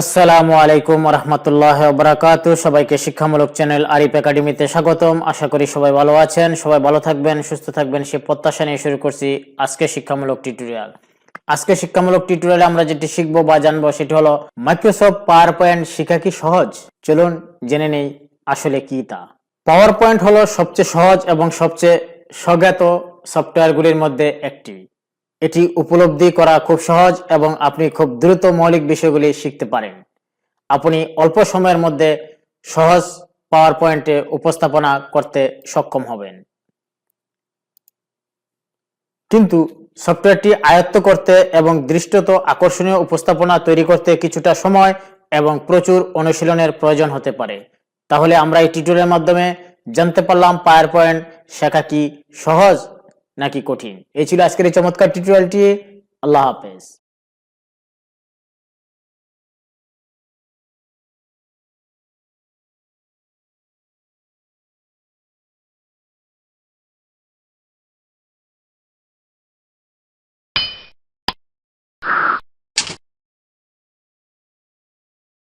আসসালামু আলাইকুম রহমতুল্লাহ বরাকাত সবাইকে শিক্ষামূলক চ্যানেল আরিফ একাডেমিতে স্বাগতম। আশা করি সবাই ভালো আছেন, সবাই ভালো থাকবেন, সুস্থ থাকবেন। সে প্রত্যাশা নিয়ে শুরু করছি আজকে শিক্ষামূলক টিউটোরিয়াল। আজকে শিক্ষামূলক টিউটোরিয়ালে আমরা যেটি শিখব বা জানব সেটি হলো, মাইক্রোসফট পাওয়ার পয়েন্ট শেখা কি সহজ? চলুন জেনে নেই আসলে কি তা। পাওয়ার পয়েন্ট হলো সবচেয়ে সহজ এবং সবচেয়ে স্বজ্ঞাত সফটওয়্যারগুলির মধ্যে একটি। এটি উপলব্ধি করা খুব সহজ এবং আপনি খুব দ্রুত মৌলিক বিষয়গুলি শিখতে পারেন। আপনি অল্প সময়ের মধ্যে সহজ পাওয়ার পয়েন্টে উপস্থাপনা করতে সক্ষম হবেন। কিন্তু সফটওয়্যারটি আয়ত্ত করতে এবং দৃষ্টত আকর্ষণীয় উপস্থাপনা তৈরি করতে কিছুটা সময় এবং প্রচুর অনুশীলনের প্রয়োজন হতে পারে। তাহলে আমরা এই টিউটোরিয়ালের মাধ্যমে জানতে পারলাম পাওয়ার পয়েন্ট শেখা কি সহজ নাকি কঠিন? এই ছিল আজকের এই চমৎকার টিউটোরিয়ালটি আল্লাহ হাফেজ।